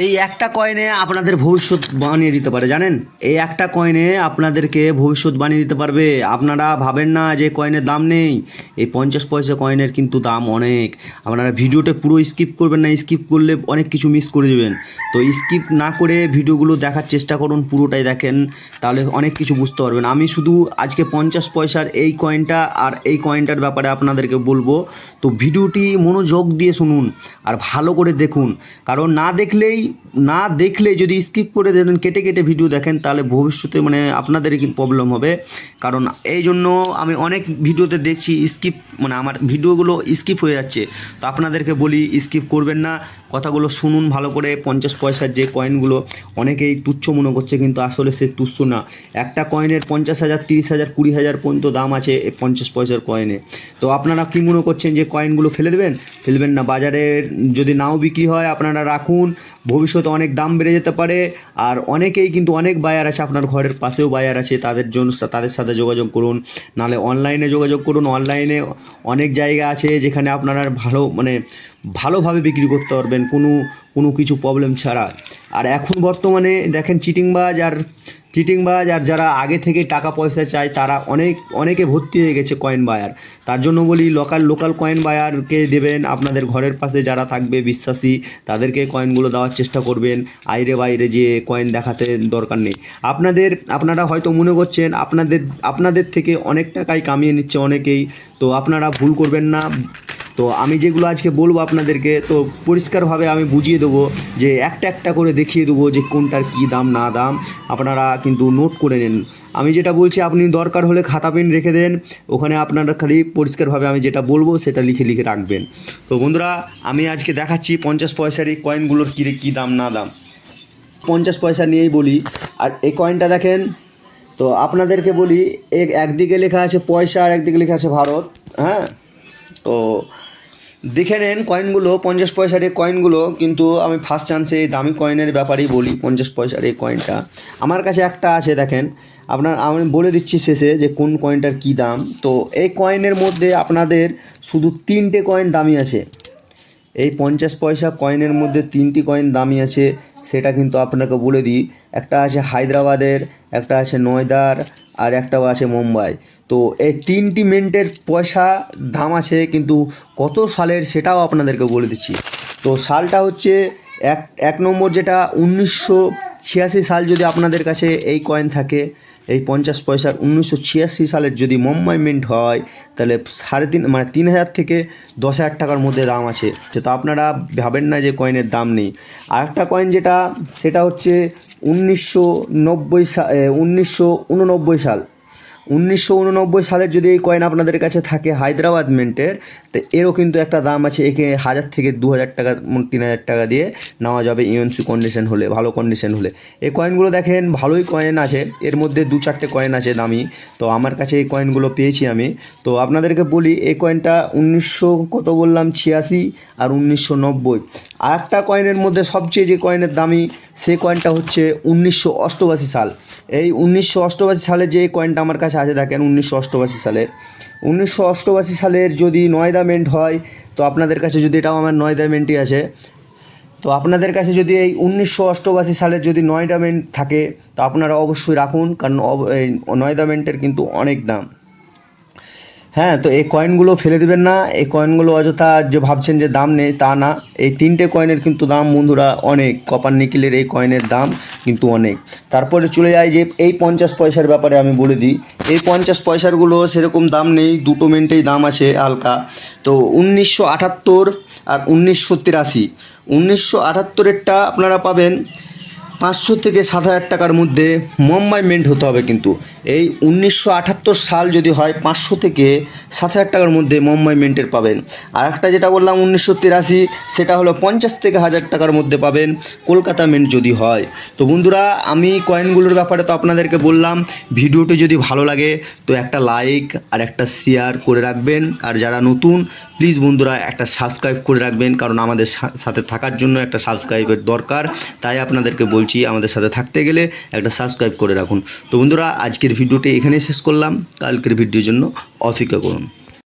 এই একটা কয়েনে আপনাদের ভবিষ্যৎ বানিয়ে দিতে পারে, জানেন? এই একটা কয়েনে আপনাদেরকে ভবিষ্যৎ বানিয়ে দিতে পারবে। আপনারা ভাবেন না যে কয়েনের দাম নেই। এই পঞ্চাশ পয়সা কয়েনের কিন্তু দাম অনেক। আপনারা ভিডিওটা পুরো স্কিপ করবেন না স্কিপ করলে অনেক কিছু মিস করে দেবেন তো স্কিপ না করে ভিডিওগুলো দেখার চেষ্টা করুন, পুরোটাই দেখেন, তাহলে অনেক কিছু বুঝতে পারবেন। আমি শুধু আজকে পঞ্চাশ পয়সার এই কয়েনটা আর এই কয়েনটার ব্যাপারে আপনাদেরকে বলব। তো ভিডিওটি মনোযোগ দিয়ে শুনুন আর ভালো করে দেখুন। কারণ না দেখলেই না দেখলে যদি স্কিপ করে দেন, কেটে কেটে ভিডিও দেখেন, তাহলে ভবিষ্যতে মানে আপনাদেরই কি প্রবলেম হবে। কারণ এই জন্য আমি অনেক ভিডিওতে দেখছি স্কিপ মানে আমার ভিডিওগুলো স্কিপ হয়ে যাচ্ছে। তো আপনাদেরকে বলি স্কিপ করবেন না। কথাগুলো শুনুন ভালো করে, পঞ্চাশ পয়সার যে কয়েনগুলো অনেকেই তুচ্ছ মনে করছে, কিন্তু আসলে সে তুচ্ছ না। একটা কয়েনের পঞ্চাশ হাজার, তিরিশ হাজার, কুড়ি হাজার পর্যন্ত দাম আছে পঞ্চাশ পয়সার কয়েনে তো আপনারা কী মনে করছেন যে কয়েনগুলো ফেলে দেবেন? ফেলবেন না। বাজারে যদি নাও বিক্রি হয়, আপনারা রাখুন। ভবিষ্যতে অনেক দাম বেড়ে যেতে পারে। আর অনেকেই কিন্তু অনেক বায়ার আছে, আপনার ঘরের পাশেও বায়ার আছে, তাদের জন্য তাদের সাথে যোগাযোগ করুন। নাহলে অনলাইনে যোগাযোগ করুন। অনলাইনে অনেক জায়গা আছে যেখানে আপনারা ভালো মানে ভালোভাবে বিক্রি করতে পারবেন। কোনো কোনো কিছু প্রবলেম ছাড়া। আর এখন বর্তমানে দেখেন চিটিংবাজ আর চিটিংবাজ আর যারা আগে থেকে টাকা পয়সা চায়, তারা অনেক, অনেকে ভর্তি হয়ে গেছে কয়েন বায়ার তার জন্য বলি লোকাল লোকাল কয়েন বায়ারকে দেবেন, আপনাদের ঘরের পাশে যারা থাকবে, বিশ্বাসী, তাদেরকে কয়েনগুলো দেওয়ার চেষ্টা করবেন। আইরে বাইরে যে কয়েন দেখাতে দরকার নেই। আপনাদের, আপনারা হয়তো মনে করছেন, আপনাদের আপনাদের থেকে অনেক টাকাই কামিয়ে নিচ্ছে অনেকেই। তো আপনারা ভুল করবেন না। তো আমি যেগুলো আজকে বলব আপনাদেরকে, তো পরিষ্কারভাবে আমি বুঝিয়ে দেবো যে একটা একটা করে দেখিয়ে দেবো যে কোনটার কী দাম, না দাম। আপনারা কিন্তু নোট করে নেন। আমি যেটা বলছি, আপনি দরকার হলে খাতা পেন রেখে দেন। ওখানে আপনারা খালি পরিষ্কারভাবে আমি যেটা বলব, সেটা লিখে লিখে রাখবেন। তো বন্ধুরা, আমি আজকে দেখাচ্ছি পঞ্চাশ পয়সার এই কয়েনগুলোর কী কী দাম, না দাম। পঞ্চাশ পয়সা নিয়েই বলি। আর এই কয়েনটা দেখেন, তো আপনাদেরকে বলি এক একদিকে লেখা আছে পয়সা, আর একদিকে লেখা আছে ভারত হ্যাঁ? তো দেখে নেন কয়েনগুলো পঞ্চাশ পয়সার এই কয়েনগুলো কিন্তু আমি ফার্স্ট চান্সে এই দামি কয়েনের ব্যাপারেই বলি পঞ্চাশ পয়সার এই কয়েনটা আমার কাছে একটা আছে, দেখেন। আপনার, আমি বলে দিচ্ছি শেষে যে কোন কয়েনটার কী দাম। তো এই কয়েনের মধ্যে আপনাদের শুধু তিনটে কয়েন দামি আছে। এই পঞ্চাশ পয়সা কয়েনের মধ্যে তিনটি কয়েন দামি আছে। সেটা কিন্তু আপনাকে বলে দিই। একটা আছে হায়দ্রাবাদের, একটা আছে নয়দার, আর একটাও আছে মুম্বাই। তো এই তিনটি মেন্টের পয়সা, দাম আছে, কিন্তু কত সালের সেটাও আপনাদেরকে বলে দিচ্ছি। তো সালটা হচ্ছে এক এক নম্বর যেটা উনিশশো ছিয়াশি সাল যদি আপনাদের কাছে এই কয়েন থাকে, এই পঞ্চাশ পয়সার উনিশশো ছিয়াশি সালের যদি মুম্বাই মিন্ট হয়, তাহলে সাড়ে তিন মানে তিন হাজার থেকে দশ হাজার টাকার মধ্যে দাম আছে। তো আপনারা ভাবেন না যে কয়েনের দাম নেই। আর একটা কয়েন যেটা, সেটা হচ্ছে উনিশশো নব্বই সা উনিশশো উননব্বই সাল। উনিশশো উননব্বই সালের যদি এই কয়েন আপনাদের কাছে থাকে হায়দ্রাবাদ মিন্টের, তো এরও কিন্তু একটা দাম আছে, একে হাজার থেকে দু হাজার টাকা তিন হাজার টাকা দিয়ে নেওয়া যাবে ইউএনসি কন্ডিশন হলে, ভালো কন্ডিশন হলে। এই কয়েনগুলো দেখেন, ভালোই কয়েন আছে, এর মধ্যে দু চারটে কয়েন আছে দামি, তো আমার কাছে এই কয়েনগুলো পেয়েছি আমি। তো আপনাদেরকে বলি, এই কয়েনটা উনিশশো কত বললাম, ছিয়াশি আর উনিশশো নব্বই। আর একটা কয়েনের মধ্যে সবচেয়ে যে কয়েনের দামি সেই কয়েনটা হচ্ছে উনিশশো অষ্টআশি সাল। এই উনিশশো অষ্টআশি সালে যে কয়েনটা আমার কাছে আছে দেখেন উনিশশো অষ্টআশি সালের। উনিশশো অষ্টআশি সালের যদি নয়দা মেন্ট হয়, তো আপনাদের কাছে যদি এটাও আমার নয়দা মেন্টই আছে, তো আপনাদের কাছে যদি এই উনিশশো অষ্টআশি সালের যদি নয়দা মেন্ট থাকে, তো আপনারা অবশ্যই রাখুন, কারণ অব- এই নয়ডা মেন্টের কিন্তু অনেক দাম। হ্যাঁ তো এই কয়েনগুলো ফেলে দেবেন না। এই কয়েনগুলো অযথা যে ভাবছেন যে দাম নেই, তা না। এই তিনটে কয়েনের কিন্তু দাম বন্ধুরা অনেক। কপার নিকেলের এই কয়েনের দাম কিন্তু অনেক। তারপরে চলে যায় যে এই পঞ্চাশ পয়সার ব্যাপারে আমি বলে দিই। এই পঞ্চাশ পয়সারগুলো সেরকম দাম নেই, দুটো মিনিটেই দাম আছে হালকা। তো উনিশশো আটাত্তর আর উনিশশো তিরাশি। উনিশশো আটাত্তরেরটা আপনারা পাবেন পাঁচশো থেকে সাত হাজার টাকার মধ্যে মুম্বাই মেন্ট হতে হবে কিন্তু। এই উনিশশো আটাত্তর সাল যদি হয়, পাঁচশো থেকে সাত হাজার টাকার মধ্যে মুম্বাই মেন্টের পাবেন। আর একটা যেটা বললাম, উনিশশো তিরাশি, সেটা হলো পঞ্চাশ থেকে হাজার টাকার মধ্যে পাবেন কলকাতা মেন্ট যদি হয়। তো বন্ধুরা, আমি কয়েনগুলোর ব্যাপারে তো আপনাদেরকে বললাম, ভিডিওটি যদি ভালো লাগে, তো একটা লাইক আর একটা শেয়ার করে রাখবেন। আর যারা নতুন, প্লিজ বন্ধুরা, একটা সাবস্ক্রাইব করে রাখবেন, কারণ আমাদের সাথে থাকার জন্য একটা সাবস্ক্রাইবের দরকার। তাই আপনাদেরকে বলছি আমাদের সাথে থাকতে গেলে একটা সাবস্ক্রাইব করে রাখুন। তো বন্ধুরা, আজকের ভিডিওটি এখানেই শেষ করলাম। কালকের ভিডিওর জন্য অপেক্ষা করুন।